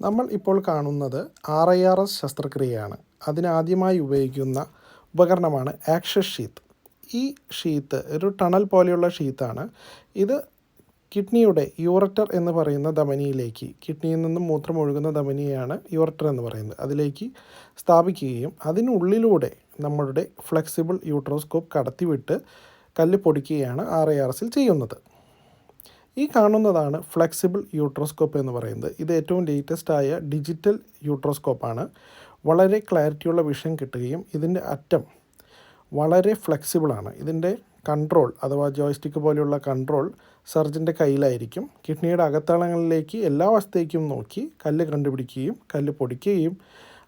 നമ്മൾ ഇപ്പോൾ കാണുന്നത് ആർ ഐ ആർ എസ് ശസ്ത്രക്രിയയാണ്. അതിനാദ്യമായി ഉപയോഗിക്കുന്ന ഉപകരണമാണ് ആക്ഷൻ ഷീത്ത്. ഈ ഷീത്ത് ഒരു ടണൽ പോലെയുള്ള ഷീത്താണ്. ഇത് കിഡ്നിയുടെ യൂററ്റർ എന്ന് പറയുന്ന ധമനിയിലേക്ക് കിഡ്നിയിൽ നിന്നും മൂത്രം ഒഴുകുന്ന ധമനിയാണ് യൂററ്റർ എന്ന് പറയുന്നത് അതിലേക്ക് സ്ഥാപിക്കുകയും അതിനുള്ളിലൂടെ നമ്മളുടെ ഫ്ലെക്സിബിൾ യൂട്രോസ്കോപ്പ് കടത്തിവിട്ട് കല്ല് പൊടിക്കുകയാണ് ആർ ഐ ആർ എസിൽ ചെയ്യുന്നത്. ഈ കാണുന്നതാണ് ഫ്ലെക്സിബിൾ യൂട്രോസ്കോപ്പ് എന്ന് പറയുന്നത്. ഇത് ഏറ്റവും ലേറ്റസ്റ്റ് ആയ ഡിജിറ്റൽ യൂട്രോസ്കോപ്പാണ്. വളരെ ക്ലാരിറ്റിയുള്ള വിഷൻ കിട്ടുകയും ഇതിന്റെ അറ്റം വളരെ ഫ്ലെക്സിബിളാണ് ഇതിന്റെ കൺട്രോൾ അഥവാ ജോയ്സ്റ്റിക്ക് പോലെയുള്ള കൺട്രോൾ സർജന്റെ കയ്യിലായിരിക്കും. കിഡ്നിയുടെ അകത്തളങ്ങളിലേക്ക് എല്ലാ വശത്തേക്കും നോക്കി കല്ല് കണ്ടുപിടിക്കുകയും കല്ല് പൊടിക്കുകയും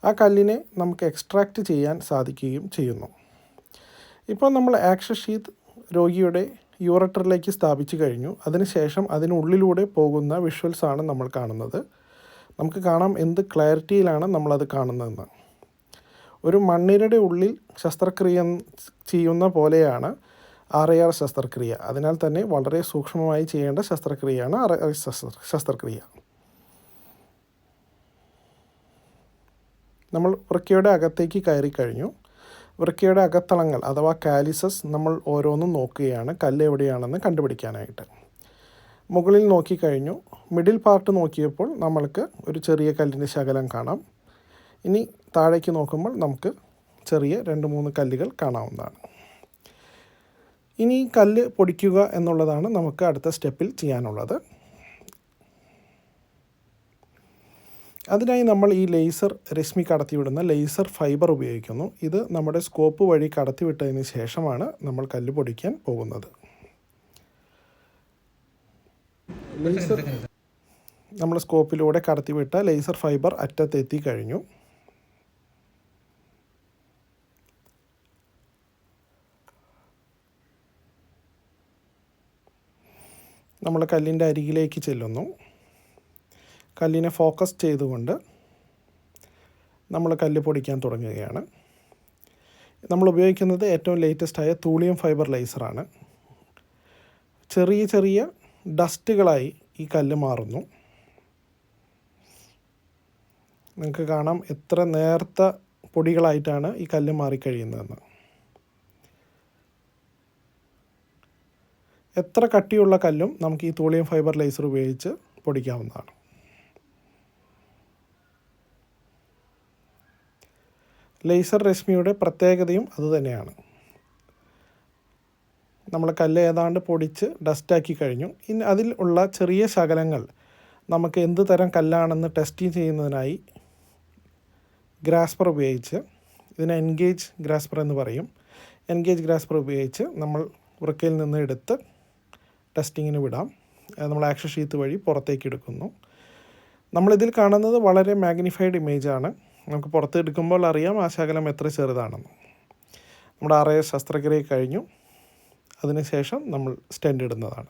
ആ കല്ലിനെ നമുക്ക് എക്സ്ട്രാക്റ്റ് ചെയ്യാൻ സാധിക്കുകയും ചെയ്യുന്നു. ഇപ്പോൾ നമ്മൾ ആക്ഷൻ ഷീത്ത് രോഗിയുടെ യൂറട്ടറിലേക്ക് സ്ഥാപിച്ചു കഴിഞ്ഞു. അതിനുശേഷം അതിനുള്ളിലൂടെ പോകുന്ന വിഷ്വൽസ് ആണ് നമ്മൾ കാണുന്നത്. നമുക്ക് കാണാം എന്ത് ക്ലാരിറ്റിയിലാണ് നമ്മളത് കാണുന്നതെന്ന്. ഒരു മണ്ണിരയുടെ ഉള്ളിൽ ശസ്ത്രക്രിയ ചെയ്യുന്ന പോലെയാണ് ആർ ഐ ആർ ശസ്ത്രക്രിയ. അതിനാൽ തന്നെ വളരെ സൂക്ഷ്മമായി ചെയ്യേണ്ട ശസ്ത്രക്രിയയാണ് ആർ ആർ ശസ്ത്രക്രിയ. നമ്മൾ വൃക്കയുടെ അകത്തേക്ക് കയറി കഴിഞ്ഞു വൃക്കയുടെ അകത്തളങ്ങൾ അഥവാ കാലിസസ് നമ്മൾ ഓരോന്നും നോക്കുകയാണ്. കല്ല് എവിടെയാണെന്ന് കണ്ടുപിടിക്കാനായിട്ട്. മുകളിൽ നോക്കിക്കഴിഞ്ഞു. മിഡിൽ പാർട്ട് നോക്കിയപ്പോൾ നമ്മൾക്ക് ഒരു ചെറിയ കല്ലിന്റെ ശകലം കാണാം. ഇനി താഴേക്ക് നോക്കുമ്പോൾ നമുക്ക് ചെറിയ രണ്ട് മൂന്ന് കല്ലുകൾ കാണാവുന്നതാണ്. ഇനി കല്ല് പൊടിക്കുക എന്നുള്ളതാണ് നമുക്ക് അടുത്ത സ്റ്റെപ്പിൽ ചെയ്യാനുള്ളത്. അതിനായി നമ്മൾ ഈ ലേസർ രശ്മി കടത്തിവിടുന്ന ലേസർ ഫൈബർ ഉപയോഗിക്കുന്നു. ഇത് നമ്മുടെ സ്കോപ്പ് വഴി കടത്തിവിട്ടതിന് ശേഷമാണ് നമ്മൾ കല്ല് പൊടിക്കാൻ പോകുന്നത്. ലേസർ നമ്മൾ സ്കോപ്പിലൂടെ കടത്തിവിട്ട ലേസർ ഫൈബർ അറ്റത്തെത്തി കഴിഞ്ഞു. നമ്മൾ കല്ലിന്റെ അരികിലേക്ക് ചെല്ലുന്നു. കല്ലിനെ ഫോക്കസ് ചെയ്തുകൊണ്ട് നമ്മൾ കല്ല് പൊടിക്കാൻ തുടങ്ങുകയാണ്. നമ്മൾ ഉപയോഗിക്കുന്നത് ഏറ്റവും ലേറ്റസ്റ്റ് ആയ തൂളിയം ഫൈബർ ലേസറാണ് ചെറിയ ചെറിയ ഡസ്റ്റുകളായി ഈ കല്ല് മാറുന്നു. നിങ്ങൾക്ക് കാണാം എത്ര നേർത്ത പൊടികളായിട്ടാണ് ഈ കല്ല് മാറിക്കഴിയുന്നതെന്ന്. എത്ര കട്ടിയുള്ള കല്ലും നമുക്ക് ഈ തൂളിയം ഫൈബർ ലേസർ ഉപയോഗിച്ച് പൊടിക്കാവുന്നതാണ്. ലേസർ രശ്മിയുടെ പ്രത്യേകതയും അതുതന്നെയാണ് നമ്മൾ കല്ല് ഏതാണ്ട് പൊടിച്ച് ഡസ്റ്റാക്കി കഴിഞ്ഞു. ഇനി അതിൽ ഉള്ള ചെറിയ ശകലങ്ങൾ നമുക്ക് എന്ത് തരം കല്ലാണെന്ന് ടെസ്റ്റ് ചെയ്യുന്നതിനായി ഗ്രാസ്പർ ഉപയോഗിച്ച് ഇതിനെ എൻഗേജ് ഗ്രാസ്പർ എന്ന് പറയും. എൻഗേജ് ഗ്രാസ്പർ ഉപയോഗിച്ച് നമ്മൾ വൃക്കയിൽ നിന്ന് എടുത്ത് ടെസ്റ്റിങ്ങിന് വിടാം. നമ്മൾ ആക്ഷൻ ഷീത്ത് വഴി പുറത്തേക്ക് എടുക്കുന്നു. നമ്മളിതിൽ കാണുന്നത് വളരെ മാഗ്നിഫൈഡ് ഇമേജാണ് നമുക്ക് പുറത്ത് എടുക്കുമ്പോൾ അറിയാം ആ ശകലം എത്ര ചെറുതാണെന്ന്. നമ്മുടെ അറയ ശസ്ത്രക്രിയ കഴിഞ്ഞു. അതിനുശേഷം നമ്മൾ സ്റ്റെൻഡ് ഇടുന്നതാണ്.